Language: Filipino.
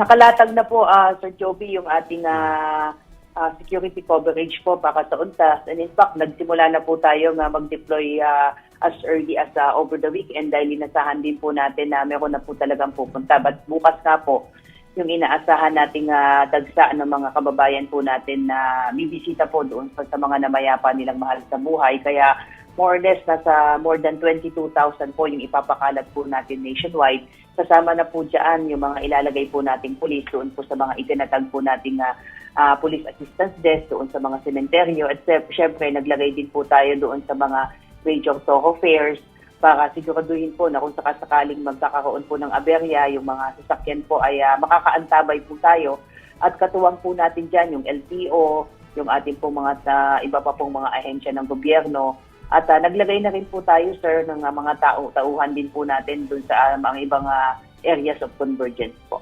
Nakalatag na po, ah, Sir Joby, yung ating ah, ah, security coverage po para sa UNTAS. And in fact, nagsimula na po tayo nga mag-deploy ah, as early as ah, over the weekend dahil inasahan din po natin na meron na po talagang pupunta. But bukas nga po, yung inaasahan nating ah, dagsa ng mga kababayan po natin na bibisita po doon sa, sa mga namayapa nilang mahal sa buhay. Kaya more or less, nasa more than 22,000 po yung ipapakalat po natin nationwide. Kasama na po dyan yung mga ilalagay po nating pulis doon po sa mga itinatag po nating ah, ah, police assistance desk doon sa mga sementeryo. At syem- syempre, naglagay din po tayo doon sa mga major thoroughfares para siguraduhin po na kung sakasakaling magkakaroon po ng aberya, yung mga sasakyan po ay ah, makakaantabay po tayo. At katuwang po natin dyan yung LTO, yung ating po mga sa iba pa pong mga ahensya ng gobyerno. At ah, naglagay na rin po tayo, sir, ng ah, mga tao, tauhan din po natin doon sa ah, mga ibang ah, areas of convergence po.